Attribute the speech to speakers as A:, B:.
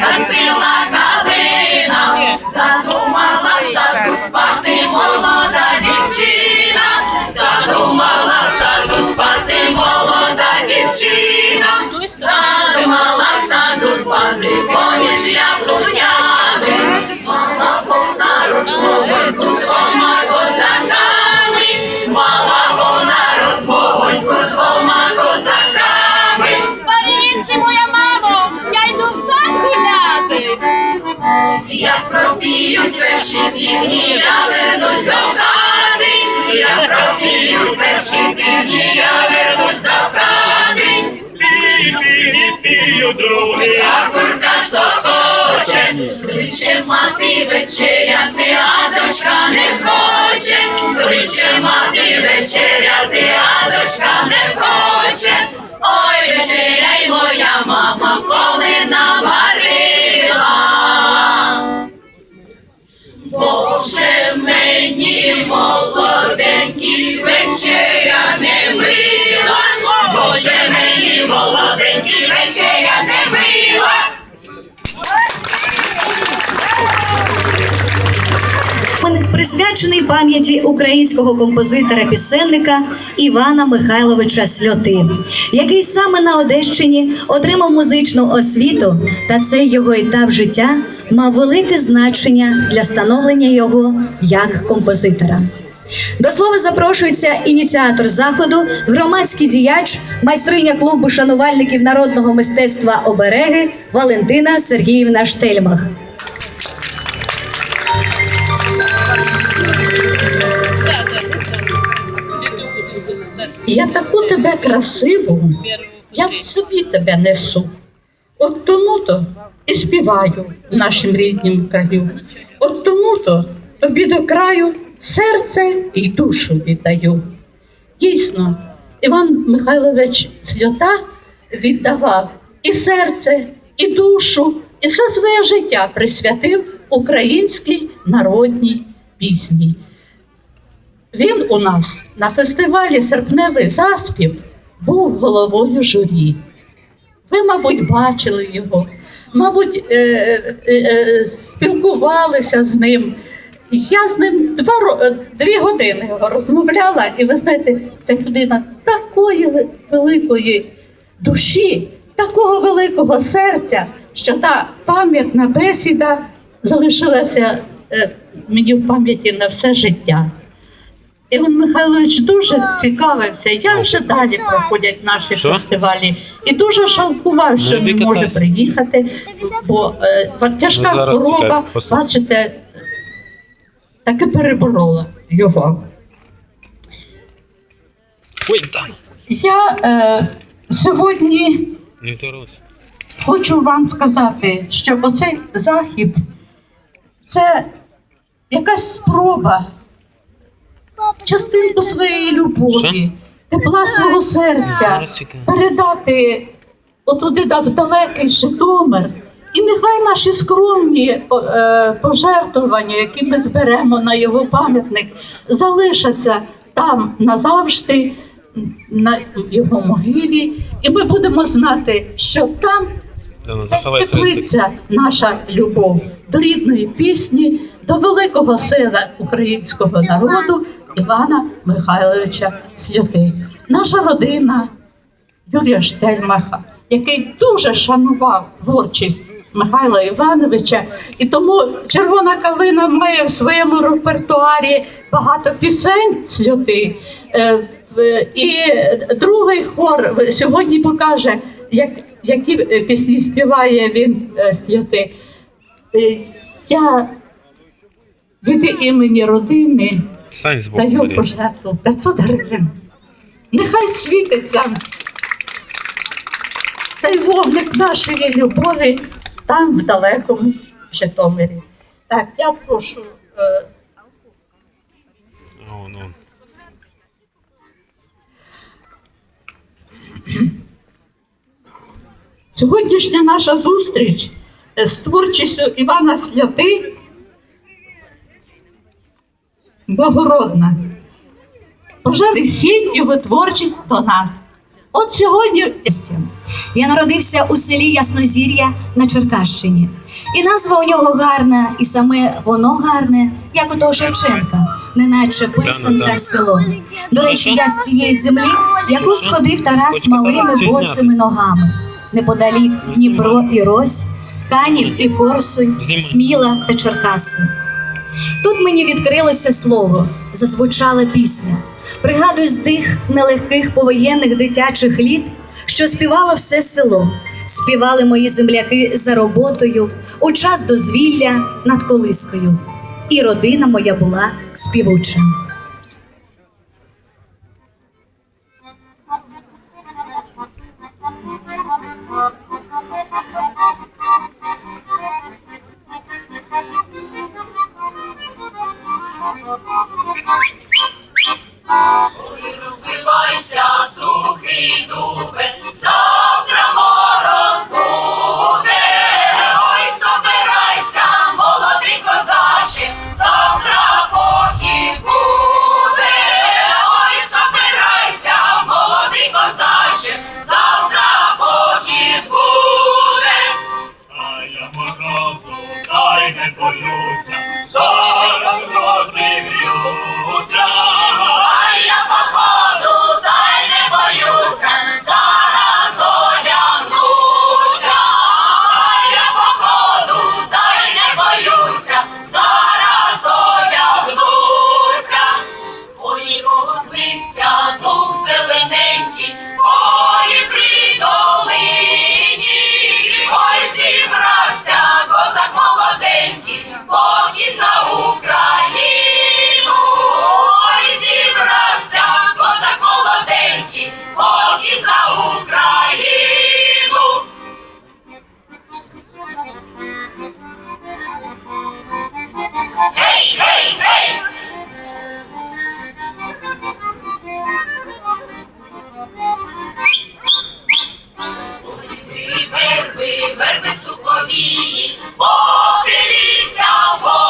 A: Зацвіла калина, задумала саду спати молода дівчина, задумала саду спати молода дівчина, задумала саду спати поміж яблунями, пропіють перші півні, я вернусь до хати. Як пропіють перші півні, я вернусь до хати.
B: Пію другий,
A: А курка сокоче, кличе мати вечеряти, а дочка не хоче. Кличе мати вечеряти, а дочка не хоче. Ой, вечеряй, моя мама, коли наварила. Мені молоденькі вечеря не мила, Боже мені молоденькі вечеря не мила.
C: Присвячений пам'яті українського композитора-пісенника Івана Михайловича Сльоти, який саме на Одещині отримав музичну освіту, та цей його етап життя мав велике значення для становлення його як композитора. До слова запрошується ініціатор заходу, громадський діяч, майстриня клубу шанувальників народного мистецтва обереги Валентина Сергіївна Штельмах.
D: Тебе красиву, я в собі тебе несу. От тому то і співаю в нашім ріднім краю. От тому то тобі до краю серце і душу віддаю. Дійсно, Іван Михайлович Сльота віддавав і серце, і душу, і все своє життя присвятив українській народній пісні. Він у нас на фестивалі Серпневий заспів був головою журі. Ви, мабуть, бачили його, мабуть, е, е, е, спілкувалися з ним. Я з ним два, е, дві години розмовляла, і ви знаєте, ця людина такої великої душі, такого великого серця, що та пам'ятна бесіда залишилася е, мені в пам'яті на все життя. Іван Михайлович дуже цікавився, як же далі проходять наші
B: Що?
D: фестивалі, і дуже жалкував, що не може приїхати, бо е, тяжка
B: Ну, зараз
D: хвороба,
B: чекай, постав.
D: бачите, таки переборола його.
B: Ой, там.
D: Я е, сьогодні
B: Не
D: хочу вам сказати, що оцей захід це якась спроба частинку своєї любові, тепла свого серця передати отуди в далекий Житомир. І нехай наші скромні е, пожертвування, які ми зберемо на його пам'ятник, залишаться там назавжди, на його могилі, і ми будемо знати, що там
B: ну,
D: теплиться наша любов до рідної пісні, до великого сина українського народу Івана Михайловича Сльоти. Наша родина Юрія Штельмаха, який дуже шанував творчість Михайла Івановича, і тому Червона калина має в своєму репертуарі багато пісень сльоти. Е, І другий хор сьогодні покаже, як, які пісні співає він е, сльоти. Е, Я від імені родини даю пожертву 500 гривень. Нехай світиться цей вогник нашої любові там в далекому Житомирі. Так, я прошу. е,
B: О, ну.
D: Сьогоднішня наша зустріч е, з творчістю Івана Святи благородна. Пожалуй, сіть його творчість до нас. От сьогодні
C: Я народився у селі Яснозір'я на Черкащині. І назва у нього гарна, і саме воно гарне, як у того Шевченка, неначе писанка село. До речі, я з цієї землі, яку сходив Тарас малими босими ногами. Неподалік Дніпро і Рось, Канів і Корсунь, Сміла та Черкаси. Тут мені відкрилося слово, зазвучала пісня. Пригадую з тих нелегких повоєнних дитячих літ, що співало все село. Співали мої земляки за роботою у час дозвілля над колискою. І родина моя була співуча.
A: Молодіть за Україну, ой, зібрався, козак молоденький, молодіть за Україну. Гей, гей, гей!
E: Верби, верби, верби суховії, похилі. I'll fall.